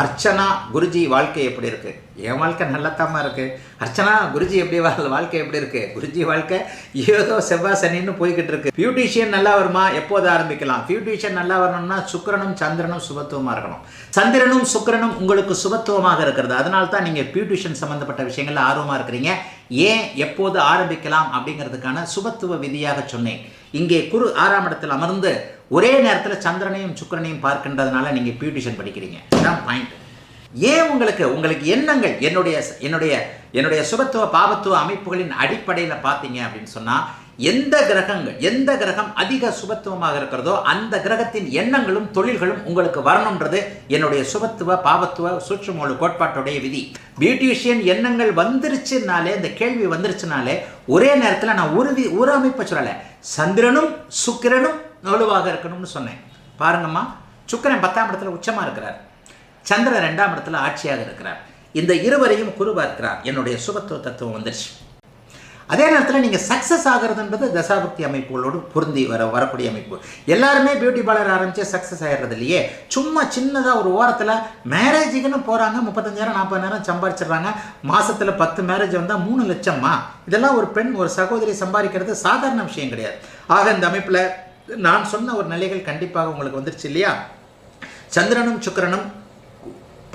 அர்ச்சனா குருஜி வாழ்க்கை எப்படி இருக்கு? என் வாழ்க்கை நல்லத்தாம இருக்கு. அர்ச்சனா குருஜி எப்படி வாழ் வாழ்க்கை எப்படி இருக்கு? குருஜி வாழ்க்கை ஏதோ செவ்வாய் சனின்னு போய்கிட்டு இருக்கு. பியூட்டிஷியன் நல்லா வருமா? எப்போது ஆரம்பிக்கலாம்? பியூட்டிஷியன் நல்லா வரணும்னா சுக்கிரனும் சந்திரனும் சுபத்துவமாக இருக்கணும். சந்திரனும் சுக்கிரனும் உங்களுக்கு சுபத்துவமாக இருக்கிறது. அதனால தான் நீங்கள் பியூட்டிஷியன் சம்மந்தப்பட்ட விஷயங்களில் ஆர்வமாக இருக்கிறீங்க. ஏன் எப்போது ஆரம்பிக்கலாம் அப்படிங்கிறதுக்கான சுபத்துவ விதியாக சொன்னேன். இங்கே குரு ஆறாம் இடத்தில் அமர்ந்து ஒரே நேரத்தில் சந்திரனையும் சுக்கிரனையும் பார்க்கின்றதுனால நீங்கள் பியூட்டிஷன் படிக்கிறீங்க. இதுதான் பாயிண்ட் ஏன் உங்களுக்கு உங்களுக்கு எண்ணங்கள் என்னுடைய என்னுடைய என்னுடைய சுபத்துவ பாபத்துவ அமைப்புகளின் அடிப்படையில் பார்த்தீங்க அப்படின்னு சொன்னால் எந்த கிரகங்கள் எந்த கிரகம் அதிக சுபத்துவமாக இருக்கிறதோ அந்த கிரகத்தின் எண்ணங்களும் தொழில்களும் உங்களுக்கு வரணுன்றது என்னுடைய சுபத்துவ பாவத்துவ சூற்றுமூல கோட்பாட்டுடைய விதி. பியூட்டிஷியன் எண்ணங்கள் வந்துருச்சுனாலே இந்த கேள்வி வந்துருச்சுனாலே ஒரே நேரத்தில் நான் உறுதி வி ஒரு அமைப்பை சொல்லலை. சந்திரனும் சுக்கிரனும் வலுவாக இருக்கணும்னு சொன்னேன். பாருங்கம்மா சுக்கிரன் பத்தாம் இடத்துல உச்சமாக இருக்கிறார். சந்திரன் ரெண்டாம் இடத்துல ஆட்சியாக இருக்கிறார். இந்த இருவரையும் குரு பார்க்கிறார். என்னுடைய சுபத்துவ தத்துவம் வந்துருச்சு. அதே நேரத்தில் நீங்கள் சக்ஸஸ் ஆகிறதுன்றது தசாபக்தி அமைப்புகளோடு பொருந்தி வர வரக்கூடிய அமைப்பு. எல்லாருமே பியூட்டி பார்லர் ஆரம்பித்து சக்ஸஸ் ஆகிடுறது இல்லையே? சும்மா சின்னதாக ஒரு ஓரத்தில் மேரேஜுக்குன்னு போகிறாங்க முப்பத்தஞ்சாயிரம் நாற்பதாயிரம் சம்பாரிச்சிடுறாங்க. மாதத்தில் பத்து மேரேஜ் வந்தால் மூணு லட்சம்மா? இதெல்லாம் ஒரு பெண் ஒரு சகோதரி சம்பாதிக்கிறது சாதாரண விஷயம் கிடையாது. ஆக இந்த அமைப்பில் நான் சொன்ன ஒரு நிலைகள் கண்டிப்பாக உங்களுக்கு வந்துருச்சு இல்லையா? சந்திரனும் சுக்கிரனும்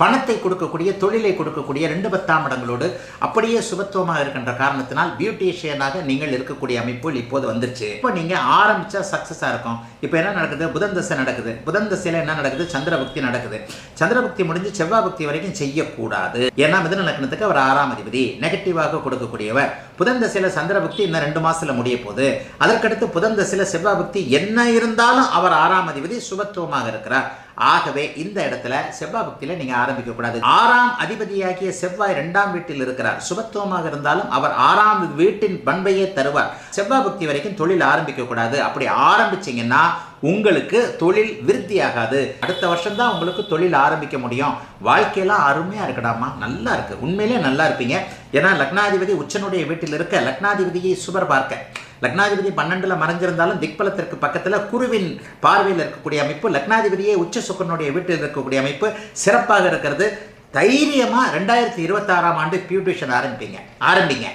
பணத்தை கொடுக்கக்கூடிய தொழிலை கொடுக்கக்கூடிய ரெண்டு பத்தாம் இடங்களோடு அப்படியே சுபத்துவமாக இருக்கின்ற காரணத்தினால் பியூட்டிஷியனாக நீங்கள் இருக்கக்கூடிய அமைப்புகள் இப்போது வந்துருச்சு. இப்போ நீங்கள் ஆரம்பித்தா சக்ஸஸாக இருக்கும். இப்போ என்ன நடக்குது? புதன் தசை நடக்குது. புதன் தசையில் என்ன நடக்குது? சந்திரபக்தி நடக்குது. சந்திரபக்தி முடிஞ்சு செவ்வாய் பக்தி வரைக்கும் செய்யக்கூடாது. ஏன்னா மிதன லக்னத்துக்கு அவர் ஆறாம் அதிபதி. நெகட்டிவாக கொடுக்கக்கூடியவர். புதன் தசையில் சந்திரபக்தி இன்னும் ரெண்டு மாசத்துல முடிய போகுது. அதற்கடுத்து புதன் தசையில் செவ்வாய் பக்தி என்ன இருந்தாலும் அவர் ஆறாம் அதிபதி சுபத்துவமாக இருக்கிறார். ஆகவே இந்த இடத்துல செவ்வாய் பக்தியில் நீங்கள் ஆரம்பிக்க கூடாது. ஆறாம் அதிபதியாகிய செவ்வாய் இரண்டாம் வீட்டில் இருக்கிறார். சுபத்துவமாக இருந்தாலும் அவர் ஆறாம் வீட்டின் பண்பையே தருவார். செவ்வாய் பக்தி வரைக்கும் தொழில் ஆரம்பிக்க கூடாது. அப்படி ஆரம்பிச்சீங்கன்னா உங்களுக்கு தொழில் விருத்தி ஆகாது அடுத்த வருஷம் தான் உங்களுக்கு தொழில் ஆரம்பிக்க முடியும். வாழ்க்கையெல்லாம் அருமையாக இருக்கடாமா? நல்லா இருக்கு. உண்மையிலே நல்லா இருப்பீங்க. ஏன்னா லக்னாதிபதி உச்சனுடைய வீட்டில் இருக்க லக்னாதிபதியை சுபர் பார்க்க. லக்னாதிபதி பன்னெண்டுல மறைஞ்சிருந்தாலும் திக்பலத்திற்கு பக்கத்தில் குருவின் பார்வையில் இருக்கக்கூடிய அமைப்பு லக்னாதிபதியே உச்ச சுக்கரனுடைய வீட்டில் இருக்கக்கூடிய அமைப்பு. சிறப்பாக இருக்கிறது. தைரியமாக ரெண்டாயிரத்தி இருபத்தாறாம் ஆண்டு பியூட்டிஷன் ஆரம்பிப்பீங்க. ஆரம்பிங்க.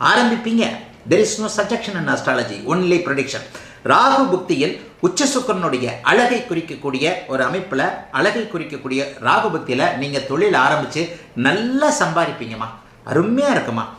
ஆரம்பிப்பீங்க. There is no suggestion in astrology only prediction Rahu புக்தியில் உச்ச சுக்கரனுடைய அழகை குறிக்கக்கூடிய ஒரு அமைப்பில் அழகை குறிக்கக்கூடிய ராகு புக்தியில் நீங்கள் தொழில் ஆரம்பித்து நல்லா சம்பாதிப்பீங்கம்மா. அருமையாக இருக்குமா